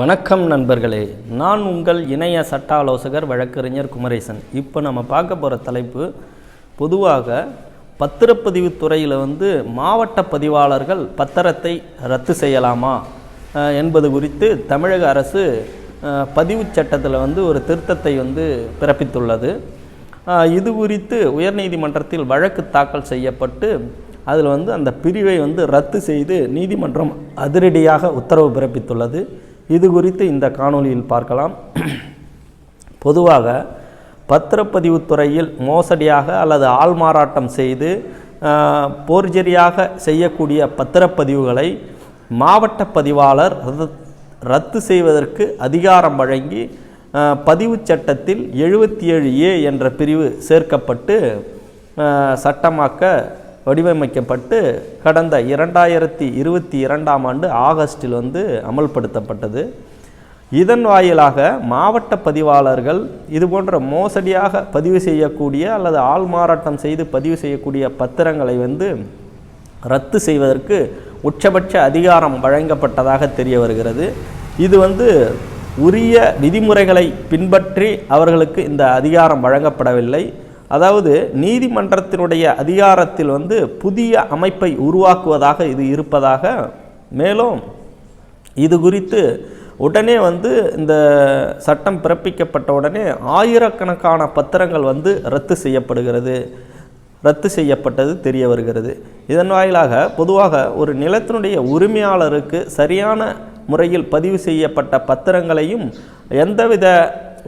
வணக்கம் நண்பர்களே நான் உங்கள் இணைய சட்ட ஆலோசகர் வழக்கறிஞர் குமரேசன். இப்போ நம்ம பார்க்க போகிற தலைப்பு பொதுவாக பத்திரப்பதிவு துறையில் வந்து மாவட்ட பதிவாளர்கள் பத்திரத்தை ரத்து செய்யலாமா? என்பது குறித்து தமிழக அரசு பதிவு பதிவுச் சட்டத்தில் வந்து ஒரு திருத்தத்தை வந்து பிறப்பித்துள்ளது. இது குறித்து உயர்நீதிமன்றத்தில் வழக்கு தாக்கல் செய்யப்பட்டு அதில் வந்து அந்த பிரிவை வந்து ரத்து செய்து நீதிமன்றம் அதிரடியாக உத்தரவு பிறப்பித்துள்ளது. இது குறித்து இந்த காணொளியில் பார்க்கலாம். பொதுவாக பத்திரப்பதிவு துறையில் மோசடியாக அல்லது ஆள்மாறாட்டம் செய்து போர்ஜரியாக செய்யக்கூடிய பத்திரப்பதிவுகளை மாவட்ட பதிவாளர் ரத்து- ரத்து செய்வதற்கு அதிகாரம் வழங்கி பதிவு பதிவுச் சட்டத்தில் எழுபத்தி ஏழு ஏ என்ற பிரிவு சேர்க்கப்பட்டு சட்டமாக்க வடிவமைக்கப்பட்டு கடந்த இரண்டாயிரத்தி இருபத்தி இரண்டாம் ஆண்டு ஆகஸ்டில் வந்து அமல்படுத்தப்பட்டது. இதன் வாயிலாக மாவட்ட பதிவாளர்கள் இது போன்ற மோசடியாக பதிவு செய்யக்கூடிய அல்லது ஆள் மாறாட்டம் செய்து பதிவு செய்யக்கூடிய பத்திரங்களை வந்து ரத்து செய்வதற்கு உச்சபட்ச அதிகாரம் வழங்கப்பட்டதாக தெரிய வருகிறது. இது வந்து உரிய விதிமுறைகளை பின்பற்றி அவர்களுக்கு இந்த அதிகாரம் வழங்கப்படவில்லை. அதாவது நீதிமன்றத்தினுடைய அதிகாரத்தில் வந்து புதிய அமைப்பை உருவாக்குவதாக இது இருப்பதாக மேலும் இது குறித்து உடனே வந்து இந்த சட்டம் பிறப்பிக்கப்பட்ட உடனே ஆயிரக்கணக்கான பத்திரங்கள் வந்து ரத்து செய்யப்படுகிறது. ரத்து செய்யப்பட்டது தெரிய வருகிறது. இதன் வாயிலாக பொதுவாக ஒரு நிலத்தினுடைய உரிமையாளருக்கு சரியான முறையில் பதிவு செய்யப்பட்ட பத்திரங்களையும் எந்தவித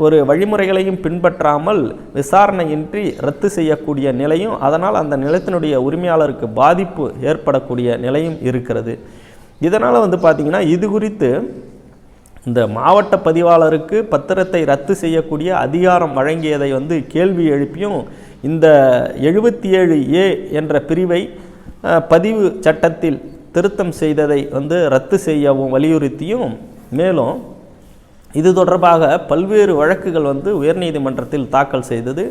ஒரு வழிமுறைகளையும் பின்பற்றாமல் விசாரணையின்றி ரத்து செய்யக்கூடிய நிலையும் அதனால் அந்த நிலத்தினுடைய உரிமையாளருக்கு பாதிப்பு ஏற்படக்கூடிய நிலையும் இருக்கிறது. இதனால் வந்து பார்த்திங்கன்னா இது குறித்து இந்த மாவட்ட பதிவாளருக்கு பத்திரத்தை ரத்து செய்யக்கூடிய அதிகாரம் வழங்கியதை வந்து கேள்வி எழுப்பியும் இந்த எழுபத்தி ஏழு ஏ என்ற பிரிவை பதிவு சட்டத்தில் திருத்தம் செய்ததை வந்து ரத்து செய்யவும் வலியுறுத்தியும் மேலும் இது தொடர்பாக பல்வேறு வழக்குகள் வந்து உயர்நீதிமன்றத்தில் தாக்கல் செய்தது.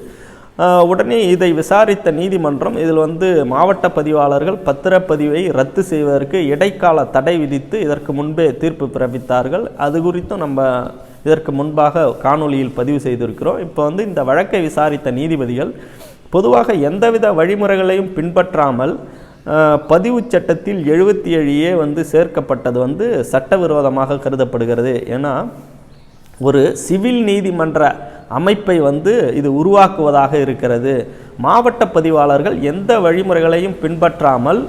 உடனே இதை விசாரித்த நீதிமன்றம் இதில் வந்து மாவட்ட பதிவாளர்கள் பத்திரப்பதிவை ரத்து செய்வதற்கு இடைக்கால தடை விதித்து இதற்கு முன்பே தீர்ப்பு பிறப்பித்தார்கள். அது குறித்தும் நம்ம இதற்கு முன்பாக காணொளியில் பதிவு செய்திருக்கிறோம். இப்போ வந்து இந்த வழக்கை விசாரித்த நீதிபதிகள் பொதுவாக எந்தவித வழிமுறைகளையும் பின்பற்றாமல் பதிவு பதிவுச் சட்டத்தில் எழுபத்தி ஏழு ஏ வந்து சேர்க்கப்பட்டது வந்து சட்டவிரோதமாக கருதப்படுகிறது. ஏன்னா ஒரு சிவில் நீதிமன்ற அமைப்பை வந்து இது உருவாக்குவதாக இருக்கிறது. மாவட்ட பதிவாளர்கள் எந்த வழிமுறைகளையும் பின்பற்றாமல்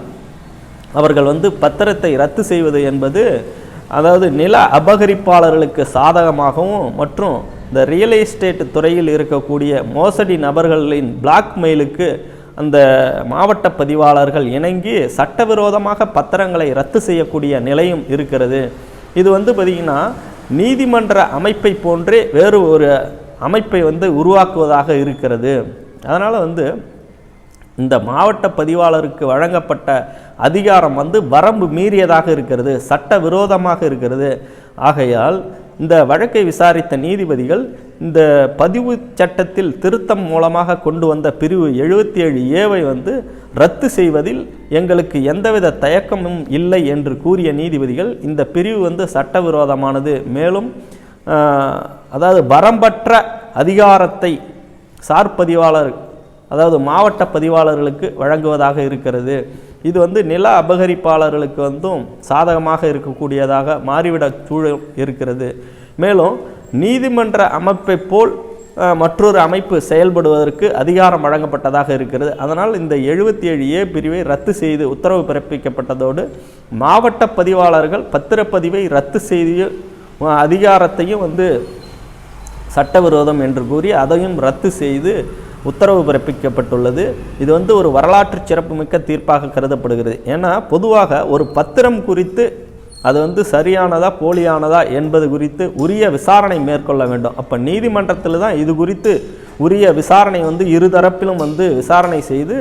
அவர்கள் வந்து பத்திரத்தை ரத்து செய்வது என்பது அதாவது நில அபகரிப்பாளர்களுக்கு சாதகமாகவும் மற்றும் இந்த ரியல் எஸ்டேட் துறையில் இருக்கக்கூடிய மோசடி நபர்களின் பிளாக்மெயிலுக்கு அந்த மாவட்ட பதிவாளர்கள் இணங்கி சட்டவிரோதமாக பத்திரங்களை ரத்து செய்யக்கூடிய நிலையும் இருக்கிறது. இது வந்து பார்த்திங்கன்னா நீதிமன்ற அமைப்பை போன்றே வேறு ஒரு அமைப்பை வந்து உருவாக்குவதாக இருக்கிறது. அதனால் வந்து இந்த மாவட்ட பதிவாளருக்கு வழங்கப்பட்ட அதிகாரம் வந்து வரம்பு மீறியதாக இருக்கிறது சட்ட விரோதமாக இருக்கிறது. ஆகையால் இந்த வழக்கை விசாரித்த நீதிபதிகள் இந்த பதிவு சட்டத்தில் திருத்தம் மூலமாக கொண்டு வந்த பிரிவு எழுபத்தி ஏழு ஏவை வந்து ரத்து செய்வதில் எங்களுக்கு எந்தவித தயக்கமும் இல்லை என்று கூறிய நீதிபதிகள் இந்த பிரிவு வந்து சட்டவிரோதமானது. மேலும் அதாவது வரம்பற்ற அதிகாரத்தை சார் பதிவாளர் அதாவது மாவட்ட பதிவாளர்களுக்கு வழங்குவதாக இருக்கிறது. இது வந்து நில அபகரிப்பாளர்களுக்கு வந்தும் சாதகமாக இருக்கக்கூடியதாக மாறிவிட சூழல் இருக்கிறது. மேலும் நீதிமன்ற அமைப்பை போல் மற்றொரு அமைப்பு செயல்படுவதற்கு அதிகாரம் வழங்கப்பட்டதாக இருக்கிறது. அதனால் இந்த எழுபத்தி ஏழு ஏ பிரிவை ரத்து செய்து உத்தரவு பிறப்பிக்கப்பட்டதோடு மாவட்ட பதிவாளர்கள் பத்திரப்பதிவை ரத்து செய்து அதிகாரத்தையும் வந்து சட்டவிரோதம் என்று கூறி அதையும் ரத்து செய்து உத்தரவு பிறப்பிக்கப்பட்டுள்ளது. இது வந்து ஒரு வரலாற்று சிறப்புமிக்க தீர்ப்பாக கருதப்படுகிறது. ஏன்னா பொதுவாக ஒரு பத்திரம் குறித்து அது வந்து சரியானதா போலியானதா என்பது குறித்து உரிய விசாரணை மேற்கொள்ள வேண்டும். அப்போ நீதிமன்றத்தில் தான் இது குறித்து உரிய விசாரணை வந்து இருதரப்பிலும் வந்து விசாரணை செய்து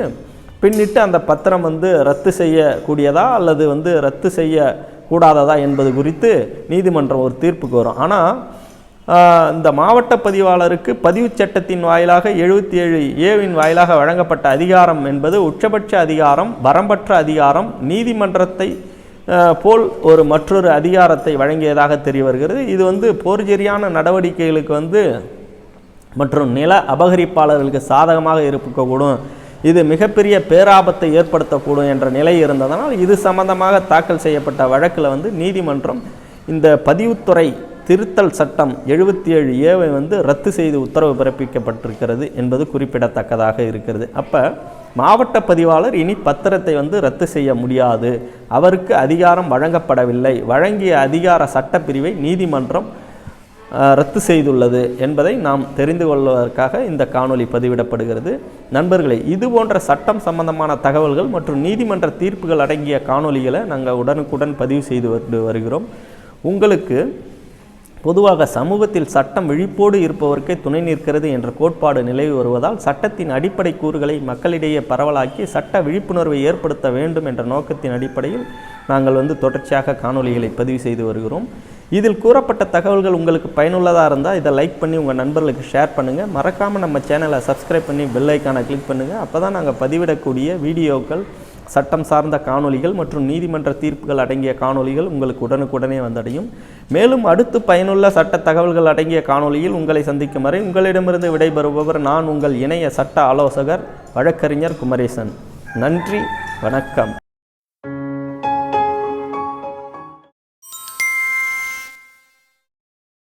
பின்னிட்டு அந்த பத்திரம் வந்து ரத்து செய்யக்கூடியதா அல்லது வந்து ரத்து செய்ய கூடாததா என்பது குறித்து நீதிமன்றம் ஒரு தீர்ப்புக்கு வரும். ஆனால் இந்த மாவட்ட பதிவாளருக்கு பதிவுச் சட்டத்தின் வாயிலாக எழுபத்தி ஏழு ஏவின் வாயிலாக வழங்கப்பட்ட அதிகாரம் என்பது உச்சபட்ச அதிகாரம் வரம்பற்ற அதிகாரம் நீதிமன்றத்தை போல் ஒரு மற்றொரு அதிகாரத்தை வழங்கியதாக தெரிய வருகிறது இது வந்து போர்ஜெரியான நடவடிக்கைகளுக்கு வந்து மற்றும் நில அபகரிப்பாளர்களுக்கு சாதகமாக இருக்கக்கூடும். இது மிகப்பெரிய பேராபத்தை ஏற்படுத்தக்கூடும் என்ற நிலை இருந்ததனால் இது சம்பந்தமாக தாக்கல் செய்யப்பட்ட வழக்கில் வந்து நீதிமன்றம் இந்த பதிவுத்துறை திருத்தல் சட்டம் எழுபத்தி ஏழு ஏவை வந்து ரத்து செய்து உத்தரவு பிறப்பிக்கப்பட்டிருக்கிறது என்பது குறிப்பிடத்தக்கதாக இருக்கிறது. அப்போ மாவட்ட பதிவாளர் இனி பத்திரத்தை வந்து ரத்து செய்ய முடியாது. அவருக்கு அதிகாரம் வழங்கப்படவில்லை. வழங்கிய அதிகார சட்டப்பிரிவை நீதிமன்றம் ரத்து செய்துள்ளது என்பதை நாம் தெரிந்து கொள்வதற்காக இந்த காணொலி பதிவிடப்படுகிறது. நண்பர்களே இது போன்ற சட்டம் சம்பந்தமான தகவல்கள் மற்றும் நீதிமன்ற தீர்ப்புகள் அடங்கிய காணொளிகளை நாங்கள் உடனுக்குடன் பதிவு செய்து வருகிறோம். உங்களுக்கு பொதுவாக சமூகத்தில் சட்டம் விழிப்போடு இருப்பவருக்கே துணை நிற்கிறது என்ற கோட்பாடு நிலவி வருவதால் சட்டத்தின் அடிப்படை கூறுகளை மக்களிடையே பரவலாக்கி சட்ட விழிப்புணர்வை ஏற்படுத்த வேண்டும் என்ற நோக்கத்தின் அடிப்படையில் நாங்கள் வந்து தொடர்ச்சியாக காணொளிகளை பதிவு செய்து வருகிறோம். இதில் கூறப்பட்ட தகவல்கள் உங்களுக்கு பயனுள்ளதாக இருந்தால் இதை லைக் பண்ணி உங்கள் நண்பர்களுக்கு ஷேர் பண்ணுங்கள் மறக்காமல் நம்ம சேனலை சப்ஸ்கிரைப் பண்ணி பெல் ஐக்கானை கிளிக் பண்ணுங்கள் அப்போ தான் நாங்கள் பதிவிடக்கூடிய வீடியோக்கள் சட்டம் சார்ந்த காணொளிகள் மற்றும் நீதிமன்ற தீர்ப்புகள் அடங்கிய காணொளிகள் உங்களுக்கு உடனுக்குடனே வந்தடையும். மேலும் அடுத்து பயனுள்ள சட்ட தகவல்கள் அடங்கிய காணொளியில் உங்களை சந்திக்கும் வரை உங்களிடமிருந்து விடைபெறுபவர் நான் உங்கள் இணைய சட்ட ஆலோசகர் வழக்கறிஞர் குமரேசன். நன்றி வணக்கம்.